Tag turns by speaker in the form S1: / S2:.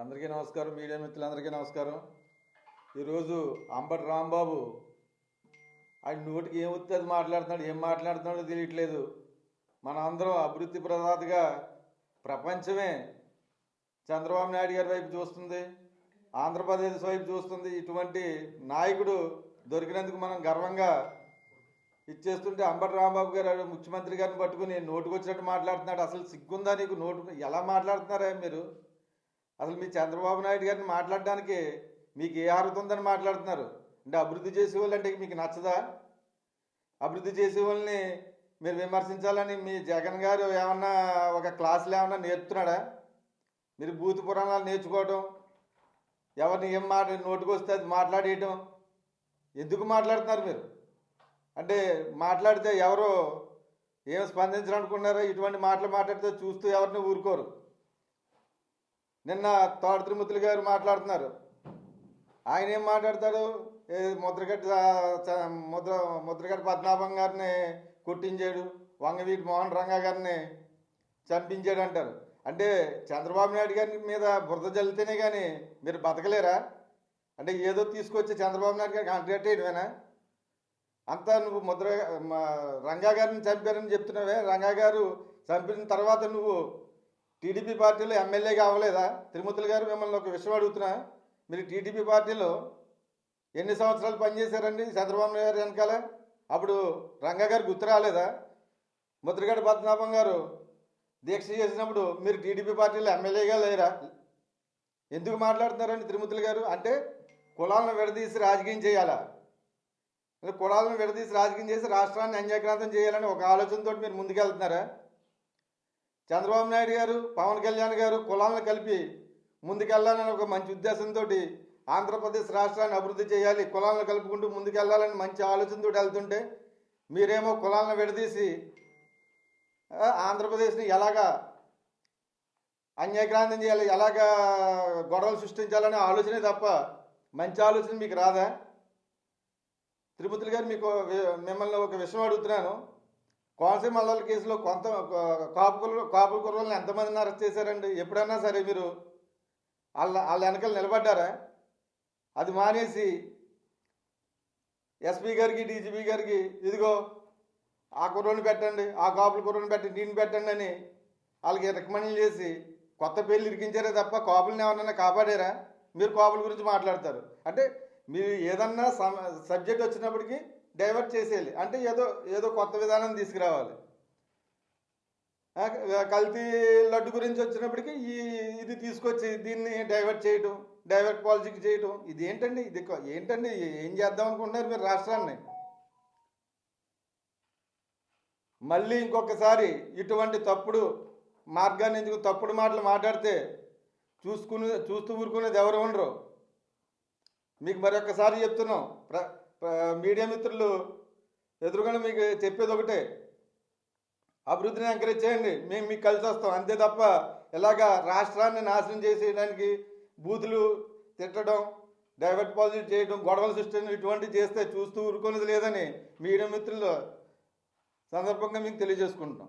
S1: అందరికీ నమస్కారం మీడియా మిత్రులందరికీ నమస్కారం. ఈరోజు అంబటి రాంబాబు ఆయన నోటికి ఏం వస్తే అది మాట్లాడుతున్నాడు ఏం మాట్లాడుతున్నాడో తెలియట్లేదు. మన అందరం అభివృద్ధి ప్రదాతగా ప్రపంచమే చంద్రబాబు నాయుడు గారి వైపు చూస్తుంది ఆంధ్రప్రదేశ్ వైపు చూస్తుంది. ఇటువంటి నాయకుడు దొరికినందుకు మనం గర్వంగా ఇచ్చేస్తుంటే అంబటి రాంబాబు గారు ముఖ్యమంత్రి గారిని పట్టుకుని నోటుకొచ్చినట్టు మాట్లాడుతున్నాడు. అసలు సిగ్గుందా నీకు? నోటు ఎలా మాట్లాడుతున్నారా మీరు? అసలు మీ చంద్రబాబు నాయుడు గారిని మాట్లాడడానికి మీకు ఏ అర్హత ఉందని మాట్లాడుతున్నారు? అంటే అభివృద్ధి చేసే వాళ్ళు అంటే మీకు నచ్చదా? అభివృద్ధి చేసే వాళ్ళని మీరు విమర్శించాలని మీ జగన్ గారు ఏమన్నా ఒక క్లాసులు ఏమన్నా నేర్పుతున్నాడా? మీరు భూత పురాణాలు నేర్చుకోవటం ఎవరిని ఏం మాట నోటుకొస్తే అది మాట్లాడేయటం ఎందుకు మాట్లాడుతున్నారు మీరు? అంటే మాట్లాడితే ఎవరు ఏం స్పందించాలనుకున్నారో ఇటువంటి మాటలు మాట్లాడితే చూస్తూ ఎవరిని ఊరుకోరు. నిన్న తోట తిరుమతులు గారు మాట్లాడుతున్నారు. ఆయన ఏం మాట్లాడతాడు? ఏ ముద్రగడ్డ చ- ముద్ర ముద్రగడ్డ పద్మనాభం గారిని కుట్టించాడు వంగవీటి మోహన్ రంగా గారిని చంపించాడు అంటారు. అంటే చంద్రబాబు నాయుడు గారి మీద బురద జల్లితేనే కానీ మీరు బతకలేరా? అంటే ఏదో తీసుకొచ్చి చంద్రబాబు నాయుడు గారికి కాంట్రాక్ట్ చేయడమేనా అంతా నువ్వు ముద్ర రంగా గారిని చంపారని చెప్తున్నావే. రంగా గారు చంపిన తర్వాత నువ్వు టీడీపీ పార్టీలో ఎమ్మెల్యేగా అవ్వలేదా తిరుమతులు గారు మిమ్మల్ని ఒక విషయం అడుగుతున్నా. మీరు టీడీపీ పార్టీలో ఎన్ని సంవత్సరాలు పనిచేశారండి చంద్రబాబు నాయుడు గారు వెనకాల? అప్పుడు రంగా గారు గుర్తు రాలేదా? ముద్రగడ్డ పద్మనాభం గారు దీక్ష చేసినప్పుడు మీరు టీడీపీ పార్టీలో ఎమ్మెల్యేగా లేరా? ఎందుకు మాట్లాడుతున్నారండి తిరుమతులు గారు? అంటే కులాలను విడదీసి రాజకీయం చేయాలా? కులాలను విడదీసి రాజకీయం చేసి రాష్ట్రాన్ని అన్యాక్రాంతం చేయాలని ఒక ఆలోచనతో మీరు ముందుకెళ్తున్నారా? చంద్రబాబు నాయుడు గారు పవన్ కళ్యాణ్ గారు కులాలను కలిపి ముందుకెళ్ళాలని ఒక మంచి ఉద్దేశంతో ఆంధ్రప్రదేశ్ రాష్ట్రాన్ని అభివృద్ధి చేయాలి కులాలను కలుపుకుంటూ ముందుకెళ్ళాలని మంచి ఆలోచనతో వెళ్తుంటే మీరేమో కులాలను విడదీసి ఆంధ్రప్రదేశ్ని ఎలాగా అన్యాక్రాంతం చేయాలి ఎలాగా గొడవలు సృష్టించాలనే ఆలోచనే తప్ప మంచి ఆలోచన మీకు రాదా? తిరుపతులు గారు మీకు మిమ్మల్ని ఒక విషయం అడుగుతున్నాను. కోనసీమ అల్లల కేసులో కొంత కాపు కాపుల కుర్రలను ఎంతమందిని అరెస్ట్ చేశారండి? ఎప్పుడైనా సరే మీరు వాళ్ళ వాళ్ళ వెనకలు నిలబడ్డారా? అది మానేసి ఎస్పీ గారికి డీజీపీ గారికి ఇదిగో ఆ కుర్రోని పెట్టండి ఆ కాపుల కుర్రోని పెట్టండి దీన్ని పెట్టండి అని వాళ్ళకి రికమెండ్ చేసి కొత్త పేర్లు ఇరికించారే తప్ప కాపులను ఎవరన్నా కాపాడారా? మీరు కాపుల గురించి మాట్లాడతారు. అంటే మీరు ఏదన్నా సబ్జెక్ట్ వచ్చినప్పటికీ డైవర్ట్ చేసేయాలి. అంటే ఏదో ఏదో కొత్త విధానం తీసుకురావాలి. కల్తీ లడ్డు గురించి వచ్చినప్పటికీ ఈ ఇది తీసుకొచ్చి దీన్ని డైవర్ట్ చేయటం డైవర్ట్ పాలసీకి చేయటం ఇది ఏంటండి? ఇది ఏంటండి ఏం చేద్దాం అనుకుంటున్నారు మీరు రాష్ట్రాన్ని? మళ్ళీ ఇంకొకసారి ఇటువంటి తప్పుడు మార్గాన్ని ఎందుకు తప్పుడు మాటలు మాట్లాడితే చూసుకుని చూస్తూ ఊరుకునేది ఎవరు ఉండరు? మీకు మరొకసారి చెప్తున్నాం. ప్ర- మీడియా మిత్రులు ఎదురుగా మీకు చెప్పేది ఒకటే. అభివృద్ధిని ఎంకరేజ్ చేయండి మేము మీకు కలిసి వస్తాం. అంతే తప్ప ఇలాగా రాష్ట్రాన్ని నాశనం చేసేయడానికి బూతులు తిట్టడం డైవర్ట్ పాజిటివ్ చేయడం గొడవలు సృష్టించడం ఇటువంటివి చేస్తే చూస్తూ ఊరుకునేది లేదని మీడియా మిత్రులు సందర్భంగా మీకు తెలియజేసుకుంటాం